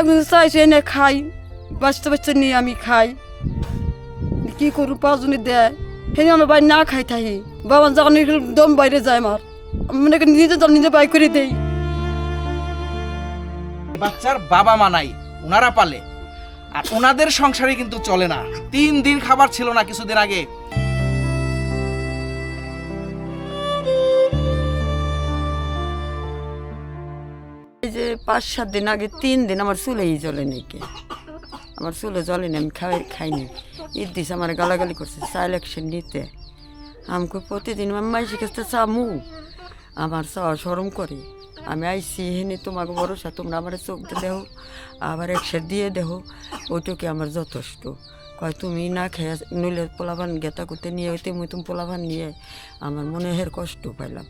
একদিন চাইছে এনে খাই বাঁচতে বাঁচতে নিয়ে আমি খাই কি করু পাঁচজনে দেয় সেদিন আমার বাড়ি না খাই থাকি বাবা যখন দম বাইরে যায় আমার আমি মনে নিজে দম নিজে বাই করে দেই বাচ্চার বাবা মা নাই ওনারা পালে। আর ওনাদের সংসারে কিন্তু চলে না। তিন দিন খাবার ছিল না কিছুদিন আগে। পাঁচ সাত দিন আগে, তিন দিন আমার চুলেই জ্বলে নাকি। আমার চুলে জ্বলে না, আমি খাই খাইনি। ঈদ দিস আমার গালাগালি করছে চা ইলেকশন নিতে। আমাকে প্রতিদিন আমি মাইসি কাছে চামু। আমার চাওয়া সরম করে। আমি আইসি হেনে তোমাকে ভরসা, তোমরা আমার চোখ দেহ আবার একশো দিয়ে দেহ ওইটুকু আমার যথেষ্ট। কয়, তুমি না খেয়ে নইলে পোলাভান গেতা করতে নিয়ে হইতে মুই তুমি পোলাভান নিয়ে আমার মনে হের কষ্ট পাইলাম।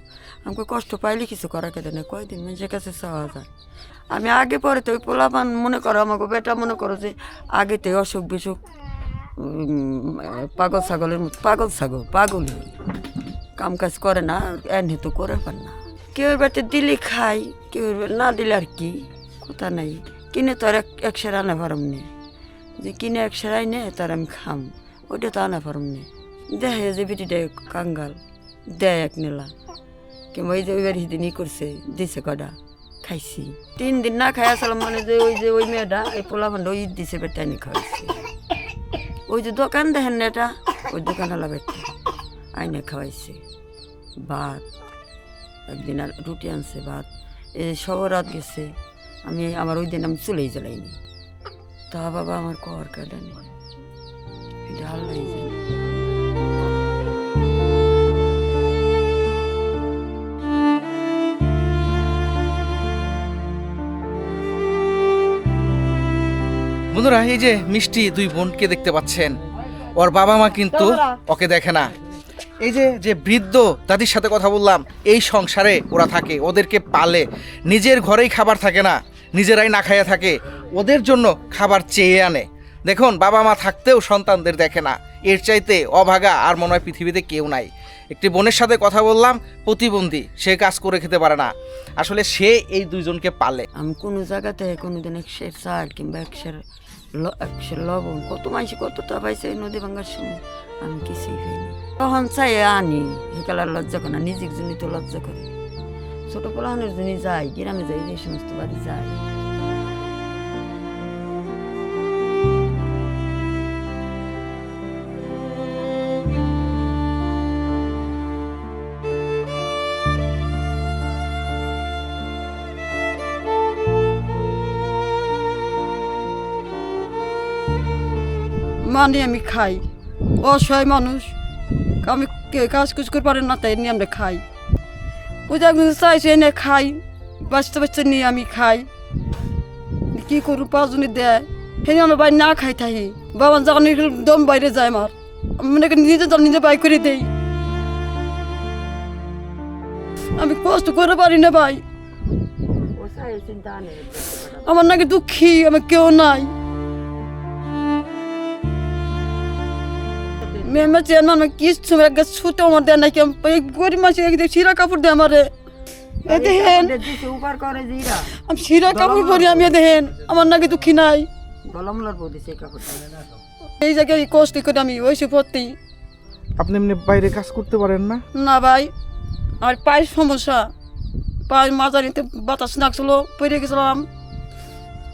আমাকে কষ্ট পাইলে কিছু করা কেটে না কয়দিন মানুষের কাছে চাওয়া যায়? আমি আগে পরে তো ওই পোলাপান মনে করো, আমাকে বেটা মনে করো যে আগেতে অসুখ বিসুখ পাগল ছাগলের মতো, পাগল ছাগল পাগল কাম কাজ করে না, এনে তো করে পার না। কেউ বেটে দিলে খাই, কেউ না দিলে আর কি? কথা নাই। কিনে তো আর এক- একশো রান্না পারম নি। যে কিনে একশো রাই নে, তার আমি খাম। ওইটা তা না পারম নি। দেখে যে বেটিটা কাঙ্গাল। দেয় এক নেলা। কিংবা ওই যে ওইবার সেদিন ই করছে, দিছে কটা খাইছি। তিন দিন না খাই আসলাম মানে যে ওই যে ওই মেয়েটা, এই পোলা ভান্ড ওই দিছে বেটা এনে খাওয়াইছে। ওই যে দোকান দেখেন না এটা? ওই দোকান দোকানওয়ালা বেটা। আইনে খাওয়াইছে। ভাত। একদিন রুটি আনছে ভাত। এ সব রাত গেছে। আমি আমার ওই দিন আমি চলেই জ্বালাইনি। তা বাবা আমার কর কাটা নেই এটা আল্লাহ বন্ধুরা এই যে মিষ্টি দুই বোনকে দেখতে পাচ্ছেন ওর বাবা মা কিন্তু ওকে দেখে না। এই যে যে বৃদ্ধ দাদির সাথে কথা বললাম এই সংসারে ওরা থাকে ওদেরকে পালে নিজের ঘরেই খাবার থাকে না। নিজেরাই না খাইয়া থাকে, ওদের জন্য খাবার চেয়ে আনে। দেখুন বাবা মা থাকতেও সন্তানদের দেখে না। এর চাইতে অভাগা আর মনে হয় পৃথিবীতে কেউ নাই। একটি বোনের সাথে কথা বললাম, প্রতিবন্ধী, সে কাজ করে খেতে পারে না। আসলে সে এই দুইজনকে পালে। আমি কোনো জায়গাতে কোনোদিন একশের চাল কিংবা একশের একশের লবণ, কত মানুষ কতটা পাইছে নদী ভাঙার সময়, আমি কিছুই তখন চাই আনি সেকালার লজ্জা করে না, নিজের জন্য তো লজ্জা করে। ছোট পোলাহানের জন্য যাই গ্রামে যাই এই সমস্ত বাড়ি যাই মানে আমি খাই অসহায় মানুষ আমি কাজ কুজ করে পারেন না তাই নিয়ে আমরা খাই ওই যে একদিন চাইছে এনে খাই বাঁচতে বাঁচতে নিয়ে আমি খাই কি করু পাঁচজনে দেয় সেদিন আমার বাড়ি না খাই থাকি বাবা যখন দম বাইরে যায় আমার আমি মনে করি নিজে দম নিজে বাই করে দেই আমি কষ্ট করে পারি না ভাই আমার নাকি দুঃখী আমার কেউ নাই মেমে চেয়ারম্যান আমি কিচ্ছু একটা ছুতে আমার দেয় নাকি আমি এই গরিব মাসে একদিন শিরা কাপড় দেয় আমারে। দেখেন আমি শিরা কাপড় পরি আমি দেখেন আমার নাকি দুঃখী নাই। এই জায়গায় কষ্ট করে আমি ওইসব পড়তে আপনি এমনি বাইরে কাজ করতে পারেন না? না ভাই আমার পায়ের সমস্যা। পায়ের মাঝারিতে বাতাস নাকছিল পড়ে গেছিলাম।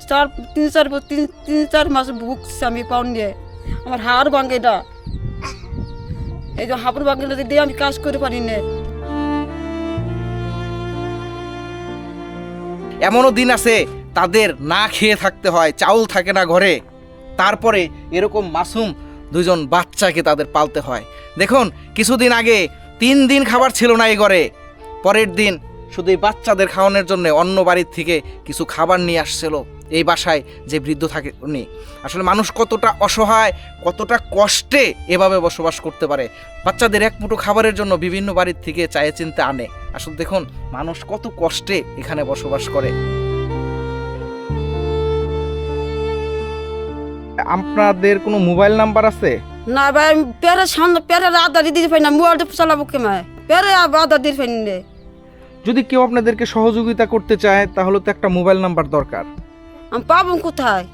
চার তিন চার তিন তিন চার মাস ভুগছি আমি পাউন দিয়ে আমার হাড় ভাঙে এটা এই যে হাঁপুর ভাঙলে দিয়ে আমি কাজ করে পারি না। এমনও দিন আছে, তাদের না খেয়ে থাকতে হয়, চাউল থাকে না ঘরে। তারপরে এরকম মাসুম দুজন বাচ্চাকে তাদের পালতে হয়। দেখুন, কিছুদিন আগে তিন দিন খাবার ছিল না এই ঘরে। পরের দিন শুধু এই বাচ্চাদের খাওয়ানোর জন্য অন্য বাড়ির থেকে কিছু খাবার নিয়ে আসছিল। এই বাসায় যে বৃদ্ধ থাকে উনি। আসলে মানুষ কতটা অসহায় কতটা কষ্টে এভাবে বসবাস করতে পারে। বাচ্চাদের এক মুঠো খাবারের জন্য বিভিন্ন বাড়ির থেকে চায়ে চিনতে আনে। আসলে দেখুন মানুষ কত কষ্টে এখানে বসবাস করে। আপনাদের কোনো মোবাইল নাম্বার আছে? না ভাই আমি পেরে সামনে পেরে আদা দিতে পারি না মোবাইলটা চালাবো কেমায় পেরে আদা দিতে পারি না। যদি কেউ আপনাদেরকে সহযোগিতা করতে চায় তাহলে তো একটা মোবাইল নাম্বার দরকার। আমি পাবো কোথায়?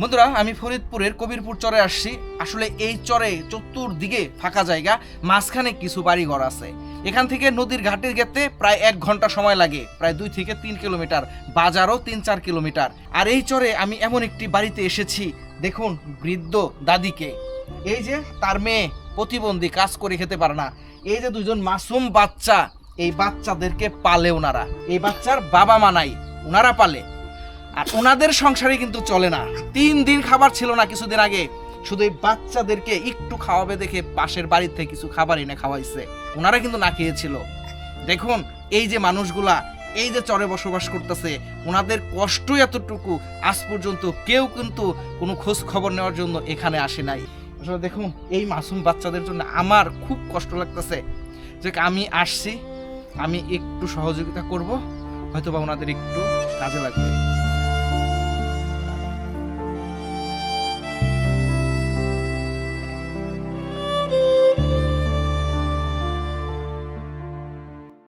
বন্ধুরা, আমি ফরিদপুরের কবিরপুর চরে আসছি। আসলে এই চরে চতুর্দিকে ফাঁকা জায়গা, মাঝখানে কিছু বাড়িঘর আছে। এখান থেকে নদীর ঘাটে যেতে প্রায় এক ঘণ্টা সময় লাগে। প্রায় দুই থেকে তিন কিলোমিটার, বাজারও তিন চার কিলোমিটার। আর এই চরে আমি এমন একটি বাড়িতে এসেছি, দেখুন, বৃদ্ধ দাদিকে। এই যে তার মেয়ে, প্রতিবন্ধী, কাজ করে খেতে পারে না। এই যে দুজন মাসুম বাচ্চা, এই বাচ্চাদেরকে পালে ওনারা। এই বাচ্চার বাবা মা নাই, ওনারা পালে। আর ওনাদের সংসারে কিন্তু চলে না। তিন দিন খাবার ছিল না কিছুদিন আগে। শুধু এই বাচ্চাদেরকে একটু খাওয়াবে দেখে পাশের বাড়ির থেকে কিছু খাবার এনে খাওয়াইছে। ওনারা কিন্তু না খেয়েছিল। দেখুন, এই যে মানুষগুলা, এই যে চরে বসবাস করতেছে, ওনাদের কষ্ট এতটুকু আজ পর্যন্ত কেউ কিন্তু কোনো খোঁজ খবর নেওয়ার জন্য এখানে আসে নাই। আসলে দেখুন, এই মাসুম বাচ্চাদের জন্য আমার খুব কষ্ট লাগতেছে। যে আমি আসছি, আমি একটু সহযোগিতা করব হয়তো বা ওনাদের একটু কাজে লাগবে।